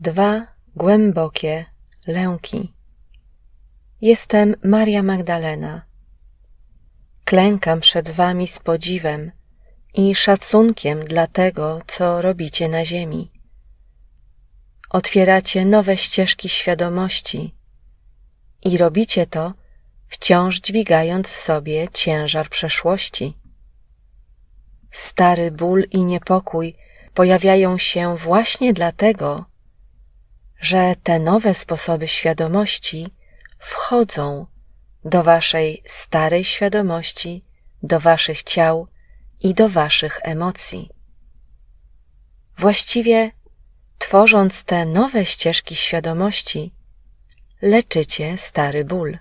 Dwa głębokie lęki. Jestem Maria Magdalena. Klękam przed Wami z podziwem i szacunkiem dla tego, co robicie na Ziemi. Otwieracie nowe ścieżki świadomości i robicie to wciąż dźwigając sobie ciężar przeszłości. Stary ból i niepokój pojawiają się właśnie dlatego, że te nowe sposoby świadomości wchodzą do waszej starej świadomości, do waszych ciał i do waszych emocji. Właściwie, tworząc te nowe ścieżki świadomości, leczycie stary ból.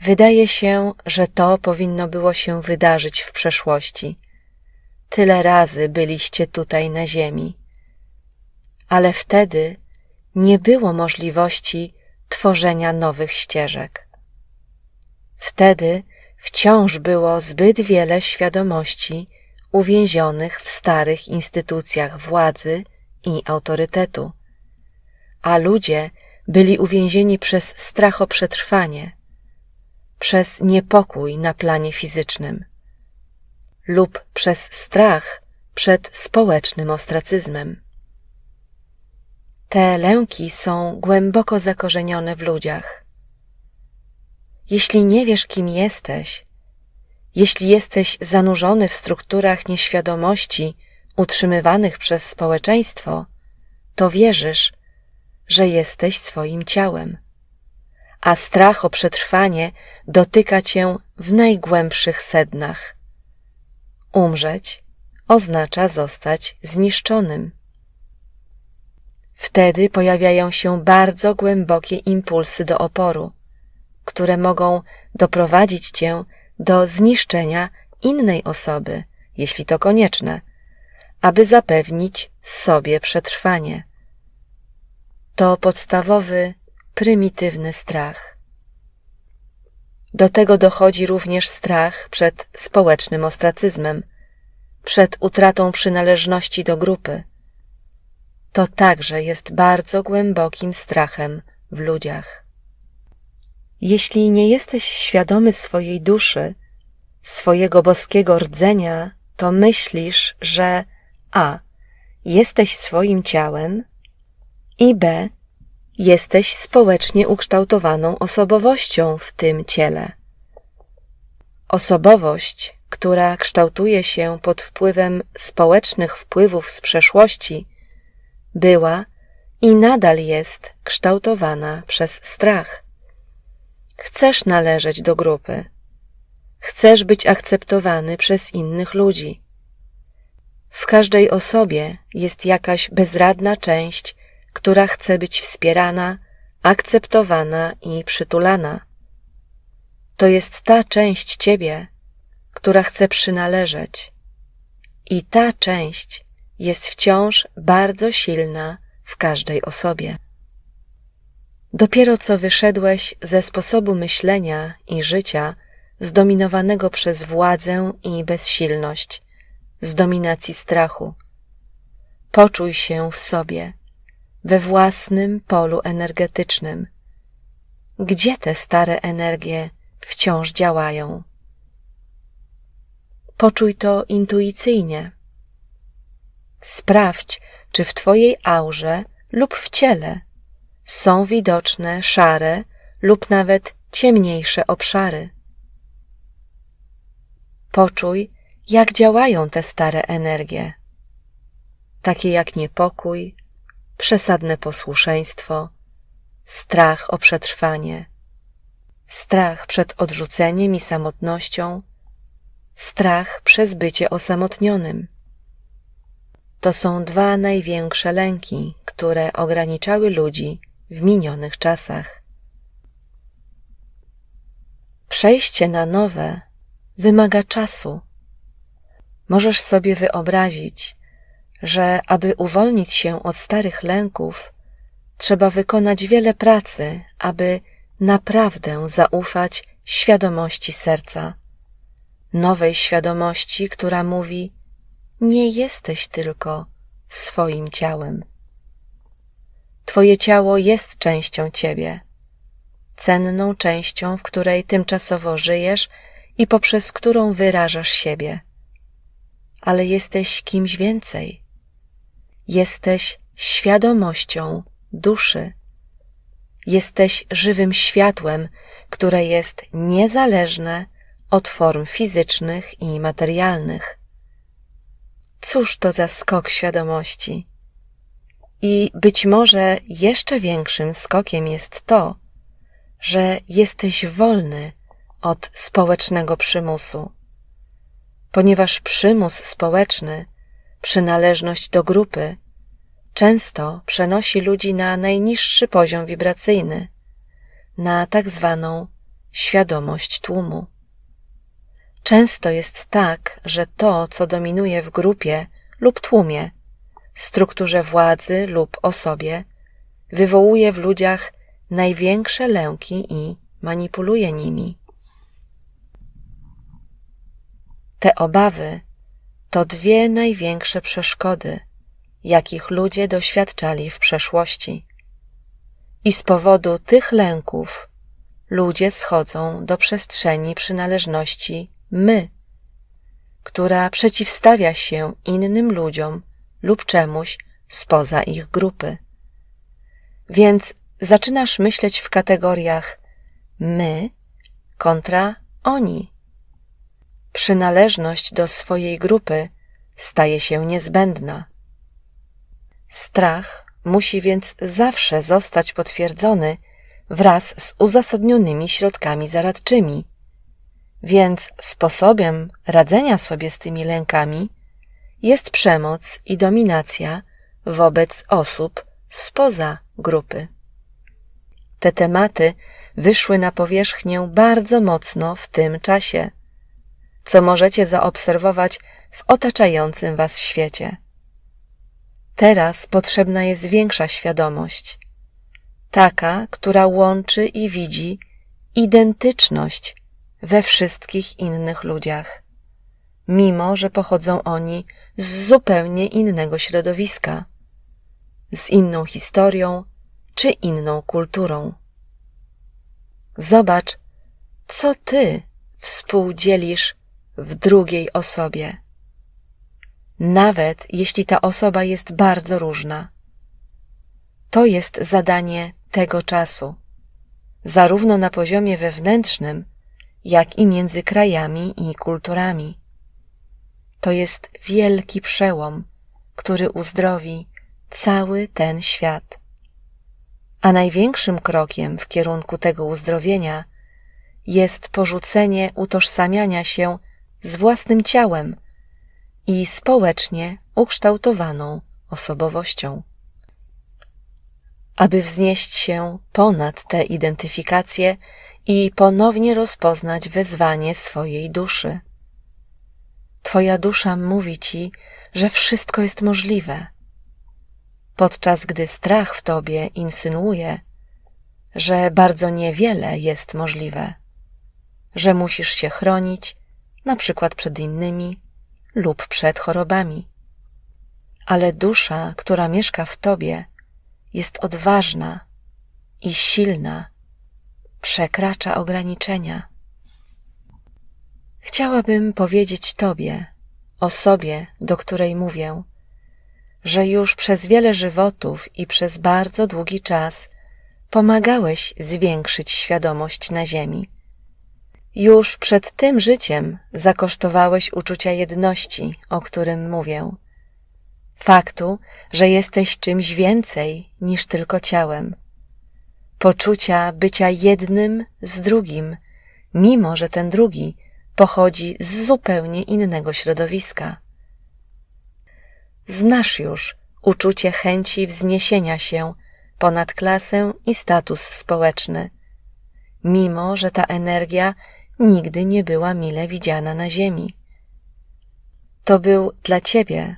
Wydaje się, że to powinno było się wydarzyć w przeszłości. Tyle razy byliście tutaj na Ziemi, ale wtedy nie było możliwości tworzenia nowych ścieżek. Wtedy wciąż było zbyt wiele świadomości uwięzionych w starych instytucjach władzy i autorytetu, a ludzie byli uwięzieni przez strach o przetrwanie, przez niepokój na planie fizycznym lub przez strach przed społecznym ostracyzmem. Te lęki są głęboko zakorzenione w ludziach. Jeśli nie wiesz, kim jesteś, jeśli jesteś zanurzony w strukturach nieświadomości utrzymywanych przez społeczeństwo, to wierzysz, że jesteś swoim ciałem, a strach o przetrwanie dotyka cię w najgłębszych sednach. Umrzeć oznacza zostać zniszczonym. Wtedy pojawiają się bardzo głębokie impulsy do oporu, które mogą doprowadzić cię do zniszczenia innej osoby, jeśli to konieczne, aby zapewnić sobie przetrwanie. To podstawowy, prymitywny strach. Do tego dochodzi również strach przed społecznym ostracyzmem, przed utratą przynależności do grupy to także jest bardzo głębokim strachem w ludziach. Jeśli nie jesteś świadomy swojej duszy, swojego boskiego rdzenia, to myślisz, że a. jesteś swoim ciałem i b. jesteś społecznie ukształtowaną osobowością w tym ciele. Osobowość, która kształtuje się pod wpływem społecznych wpływów z przeszłości, była i nadal jest kształtowana przez strach. Chcesz należeć do grupy. Chcesz być akceptowany przez innych ludzi. W każdej osobie jest jakaś bezradna część, która chce być wspierana, akceptowana i przytulana. To jest ta część ciebie, która chce przynależeć. I ta część jest wciąż bardzo silna w każdej osobie. Dopiero co wyszedłeś ze sposobu myślenia i życia zdominowanego przez władzę i bezsilność, z dominacji strachu. Poczuj się w sobie, we własnym polu energetycznym. Gdzie te stare energie wciąż działają? Poczuj to intuicyjnie Sprawdź, czy w Twojej aurze lub w ciele są widoczne szare lub nawet ciemniejsze obszary. Poczuj, jak działają te stare energie, takie jak niepokój, przesadne posłuszeństwo, strach o przetrwanie, strach przed odrzuceniem i samotnością, strach przez bycie osamotnionym. To są dwa największe lęki, które ograniczały ludzi w minionych czasach. Przejście na nowe wymaga czasu. Możesz sobie wyobrazić, że aby uwolnić się od starych lęków, trzeba wykonać wiele pracy, aby naprawdę zaufać świadomości serca, nowej świadomości, która mówi: nie jesteś tylko swoim ciałem. Twoje ciało jest częścią Ciebie, cenną częścią, w której tymczasowo żyjesz i poprzez którą wyrażasz siebie. Ale jesteś kimś więcej. Jesteś świadomością duszy. Jesteś żywym światłem, które jest niezależne od form fizycznych i materialnych. Cóż to za skok świadomości? I być może jeszcze większym skokiem jest to, że jesteś wolny od społecznego przymusu, ponieważ przymus społeczny, przynależność do grupy, często przenosi ludzi na najniższy poziom wibracyjny, na tak zwaną świadomość tłumu. Często jest tak, że to, co dominuje w grupie lub tłumie, strukturze władzy lub osobie, wywołuje w ludziach największe lęki i manipuluje nimi. Te obawy to dwie największe przeszkody, jakich ludzie doświadczali w przeszłości. I z powodu tych lęków ludzie schodzą do przestrzeni przynależności my, która przeciwstawia się innym ludziom lub czemuś spoza ich grupy. Więc zaczynasz myśleć w kategoriach my kontra oni. Przynależność do swojej grupy staje się niezbędna. Strach musi więc zawsze zostać potwierdzony wraz z uzasadnionymi środkami zaradczymi. Więc sposobem radzenia sobie z tymi lękami jest przemoc i dominacja wobec osób spoza grupy. Te tematy wyszły na powierzchnię bardzo mocno w tym czasie, co możecie zaobserwować w otaczającym Was świecie. Teraz potrzebna jest większa świadomość, taka, która łączy i widzi identyczność we wszystkich innych ludziach, mimo że pochodzą oni z zupełnie innego środowiska, z inną historią czy inną kulturą. Zobacz, co ty współdzielisz w drugiej osobie, nawet jeśli ta osoba jest bardzo różna. To jest zadanie tego czasu, zarówno na poziomie wewnętrznym, jak i między krajami i kulturami. To jest wielki przełom, który uzdrowi cały ten świat. A największym krokiem w kierunku tego uzdrowienia jest porzucenie utożsamiania się z własnym ciałem i społecznie ukształtowaną osobowością. Aby wznieść się ponad te identyfikacje i ponownie rozpoznać wezwanie swojej duszy. Twoja dusza mówi ci, że wszystko jest możliwe, podczas gdy strach w tobie insynuuje, że bardzo niewiele jest możliwe, że musisz się chronić, na przykład przed innymi lub przed chorobami. Ale dusza, która mieszka w tobie, jest odważna i silna, przekracza ograniczenia. Chciałabym powiedzieć Tobie, osobie, do której mówię, że już przez wiele żywotów i przez bardzo długi czas pomagałeś zwiększyć świadomość na Ziemi. Już przed tym życiem zakosztowałeś uczucia jedności, o którym mówię. Faktu, że jesteś czymś więcej niż tylko ciałem. Poczucia bycia jednym z drugim, mimo że ten drugi pochodzi z zupełnie innego środowiska. Znasz już uczucie chęci wzniesienia się ponad klasę i status społeczny, mimo że ta energia nigdy nie była mile widziana na Ziemi. To był dla ciebie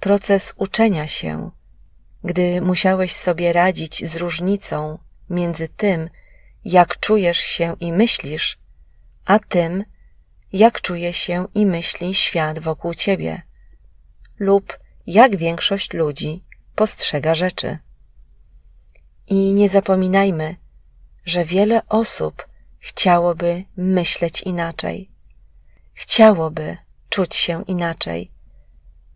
proces uczenia się, gdy musiałeś sobie radzić z różnicą między tym, jak czujesz się i myślisz, a tym, jak czuje się i myśli świat wokół ciebie, lub jak większość ludzi postrzega rzeczy. I nie zapominajmy, że wiele osób chciałoby myśleć inaczej, chciałoby czuć się inaczej,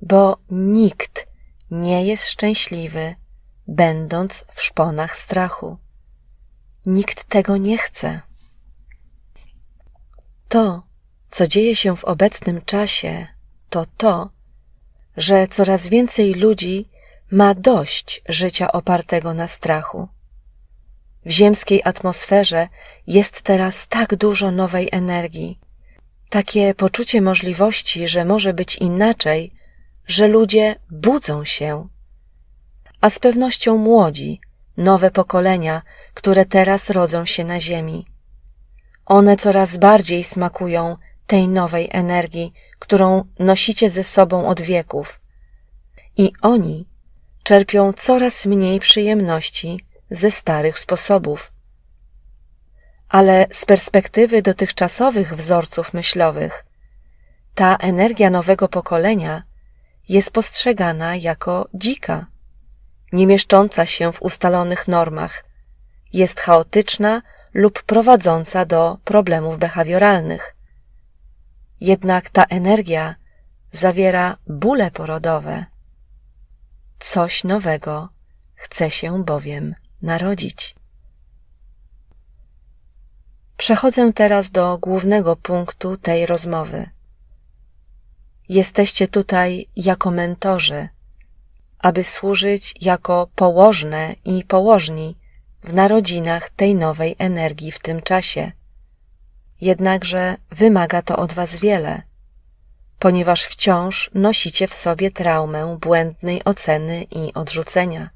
bo nikt nie jest szczęśliwy, będąc w szponach strachu. Nikt tego nie chce. To, co dzieje się w obecnym czasie, to to, że coraz więcej ludzi ma dość życia opartego na strachu. W ziemskiej atmosferze jest teraz tak dużo nowej energii, takie poczucie możliwości, że może być inaczej, że ludzie budzą się. A z pewnością młodzi, nowe pokolenia, które teraz rodzą się na Ziemi. One coraz bardziej smakują tej nowej energii, którą nosicie ze sobą od wieków. I oni czerpią coraz mniej przyjemności ze starych sposobów. Ale z perspektywy dotychczasowych wzorców myślowych, ta energia nowego pokolenia jest postrzegana jako dzika, nie mieszcząca się w ustalonych normach, jest chaotyczna lub prowadząca do problemów behawioralnych. Jednak ta energia zawiera bóle porodowe. Coś nowego chce się bowiem narodzić. Przechodzę teraz do głównego punktu tej rozmowy. Jesteście tutaj jako mentorzy, aby służyć jako położne i położni w narodzinach tej nowej energii w tym czasie. Jednakże wymaga to od Was wiele, ponieważ wciąż nosicie w sobie traumę błędnej oceny i odrzucenia.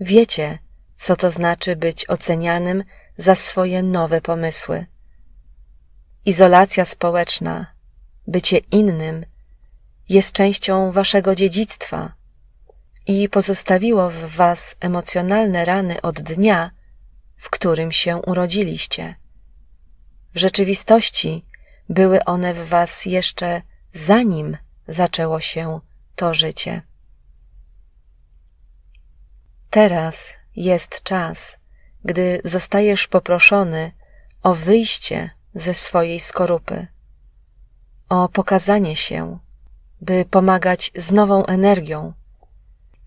Wiecie, co to znaczy być ocenianym za swoje nowe pomysły. Izolacja społeczna, bycie innym, jest częścią Waszego dziedzictwa i pozostawiło w Was emocjonalne rany od dnia, w którym się urodziliście. W rzeczywistości były one w Was jeszcze zanim zaczęło się to życie. Teraz jest czas, gdy zostajesz poproszony o wyjście ze swojej skorupy, o pokazanie się, by pomagać z nową energią,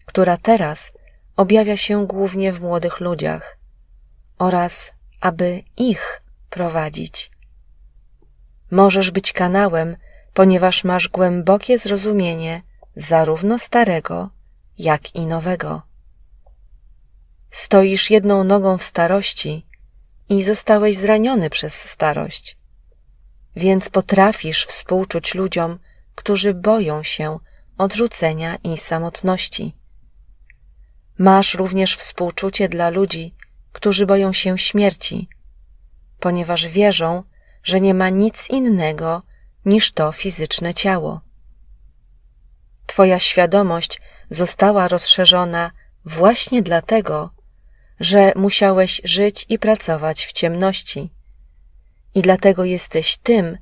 która teraz objawia się głównie w młodych ludziach, oraz aby ich prowadzić. Możesz być kanałem, ponieważ masz głębokie zrozumienie zarówno starego, jak i nowego. Stoisz jedną nogą w starości i zostałeś zraniony przez starość, więc potrafisz współczuć ludziom, którzy boją się odrzucenia i samotności. Masz również współczucie dla ludzi, którzy boją się śmierci, ponieważ wierzą, że nie ma nic innego niż to fizyczne ciało. Twoja świadomość została rozszerzona właśnie dlatego, że musiałeś żyć i pracować w ciemności. I dlatego jesteś tym,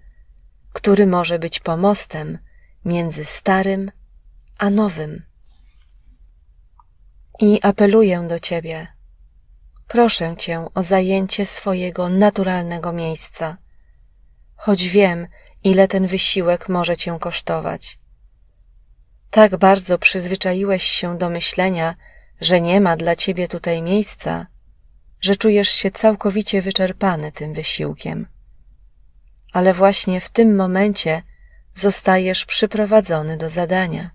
który może być pomostem między starym a nowym. I apeluję do Ciebie. Proszę Cię o zajęcie swojego naturalnego miejsca, choć wiem, ile ten wysiłek może Cię kosztować. Tak bardzo przyzwyczaiłeś się do myślenia, że nie ma dla Ciebie tutaj miejsca, że czujesz się całkowicie wyczerpany tym wysiłkiem. Ale właśnie w tym momencie zostajesz przyprowadzony do zadania.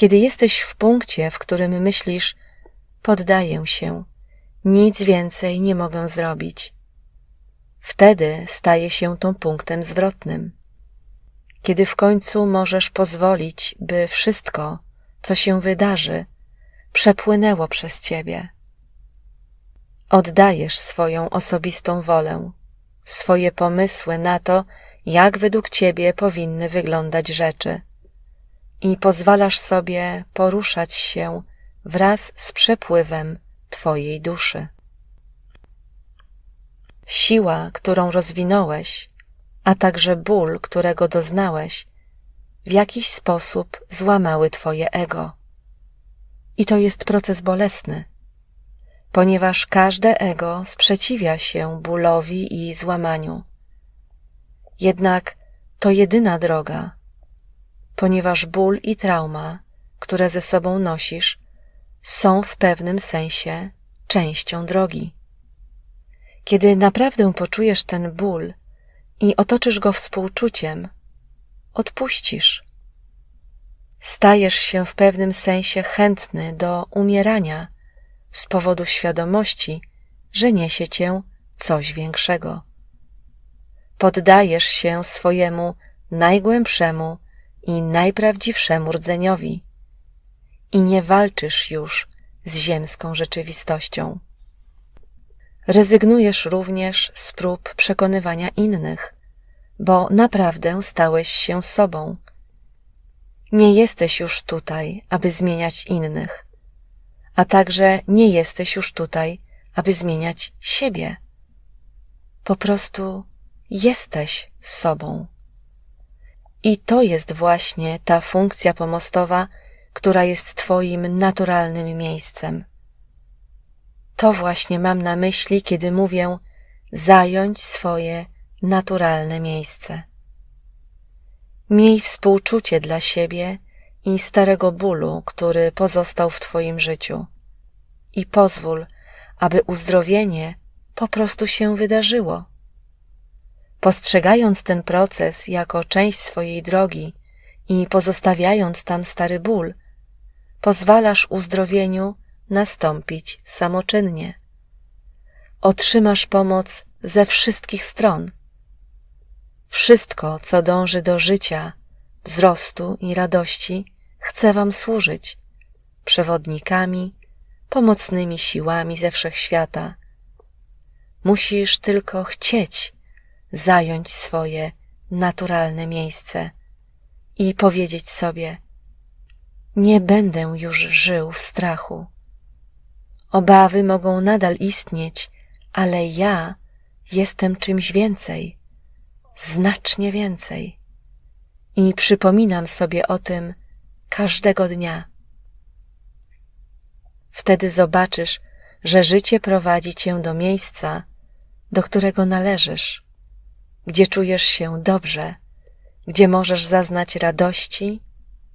Kiedy jesteś w punkcie, w którym myślisz, poddaję się, nic więcej nie mogę zrobić, wtedy staje się tą punktem zwrotnym. Kiedy w końcu możesz pozwolić, by wszystko, co się wydarzy, przepłynęło przez ciebie. Oddajesz swoją osobistą wolę, swoje pomysły na to, jak według ciebie powinny wyglądać rzeczy i pozwalasz sobie poruszać się wraz z przepływem Twojej duszy. Siła, którą rozwinąłeś, a także ból, którego doznałeś, w jakiś sposób złamały Twoje ego. I to jest proces bolesny, ponieważ każde ego sprzeciwia się bólowi i złamaniu. Jednak to jedyna droga, ponieważ ból i trauma, które ze sobą nosisz, są w pewnym sensie częścią drogi. Kiedy naprawdę poczujesz ten ból i otoczysz go współczuciem, odpuścisz. Stajesz się w pewnym sensie chętny do umierania z powodu świadomości, że niesie cię coś większego. Poddajesz się swojemu najgłębszemu i najprawdziwszemu rdzeniowi i nie walczysz już z ziemską rzeczywistością. Rezygnujesz również z prób przekonywania innych, bo naprawdę stałeś się sobą. Nie jesteś już tutaj, aby zmieniać innych, a także nie jesteś już tutaj, aby zmieniać siebie. Po prostu jesteś sobą. I to jest właśnie ta funkcja pomostowa, która jest Twoim naturalnym miejscem. To właśnie mam na myśli, kiedy mówię zająć swoje naturalne miejsce. Miej współczucie dla siebie i starego bólu, który pozostał w Twoim życiu, i pozwól, aby uzdrowienie po prostu się wydarzyło. Postrzegając ten proces jako część swojej drogi i pozostawiając tam stary ból, pozwalasz uzdrowieniu nastąpić samoczynnie. Otrzymasz pomoc ze wszystkich stron. Wszystko, co dąży do życia, wzrostu i radości, chce Wam służyć przewodnikami, pomocnymi siłami ze wszechświata. Musisz tylko chcieć zająć swoje naturalne miejsce i powiedzieć sobie: Nie będę już żył w strachu. Obawy mogą nadal istnieć, ale ja jestem czymś więcej, znacznie więcej. I przypominam sobie o tym każdego dnia. Wtedy zobaczysz, że życie prowadzi cię do miejsca, do którego należysz, gdzie czujesz się dobrze, gdzie możesz zaznać radości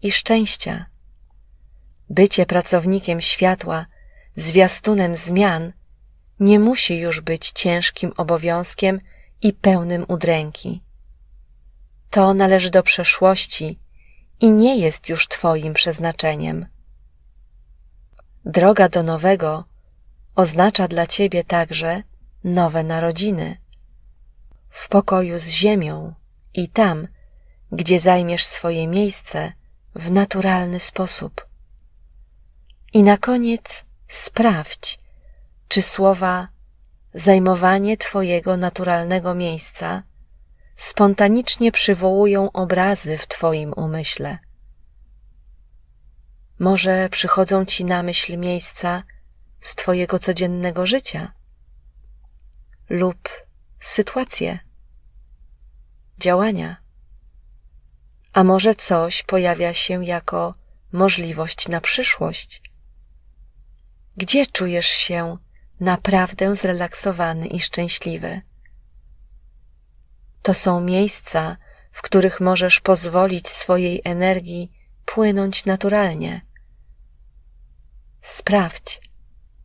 i szczęścia. Bycie pracownikiem światła zwiastunem zmian nie musi już być ciężkim obowiązkiem i pełnym udręki. To należy do przeszłości i nie jest już Twoim przeznaczeniem. Droga do nowego oznacza dla Ciebie także nowe narodziny. W pokoju z ziemią i tam, gdzie zajmiesz swoje miejsce w naturalny sposób. I na koniec Sprawdź, czy słowa zajmowanie Twojego naturalnego miejsca spontanicznie przywołują obrazy w Twoim umyśle. Może przychodzą Ci na myśl miejsca z Twojego codziennego życia lub sytuacje, działania, a może coś pojawia się jako możliwość na przyszłość gdzie czujesz się naprawdę zrelaksowany i szczęśliwy? To są miejsca, w których możesz pozwolić swojej energii płynąć naturalnie. Sprawdź,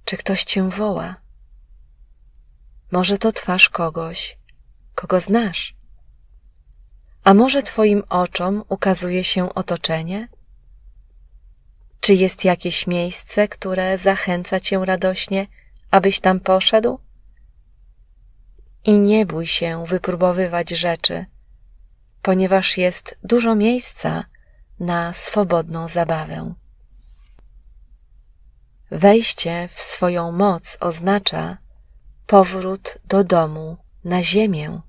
czy ktoś cię woła. Może to twarz kogoś, kogo znasz. A może twoim oczom ukazuje się otoczenie? Czy jest jakieś miejsce, które zachęca cię radośnie, abyś tam poszedł? I nie bój się wypróbowywać rzeczy, ponieważ jest dużo miejsca na swobodną zabawę. Wejście w swoją moc oznacza powrót do domu na ziemię,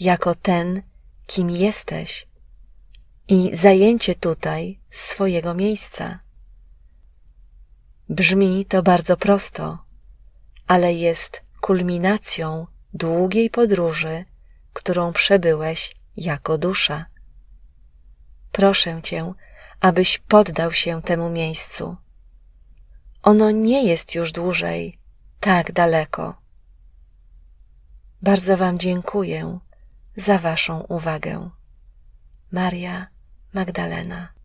jako ten, kim jesteś, i zajęcie tutaj swojego miejsca. Brzmi to bardzo prosto, ale jest kulminacją długiej podróży, którą przebyłeś jako dusza. Proszę Cię, abyś poddał się temu miejscu. ono nie jest już dłużej tak daleko. Bardzo Wam dziękuję za Waszą uwagę. Maria Magdalena.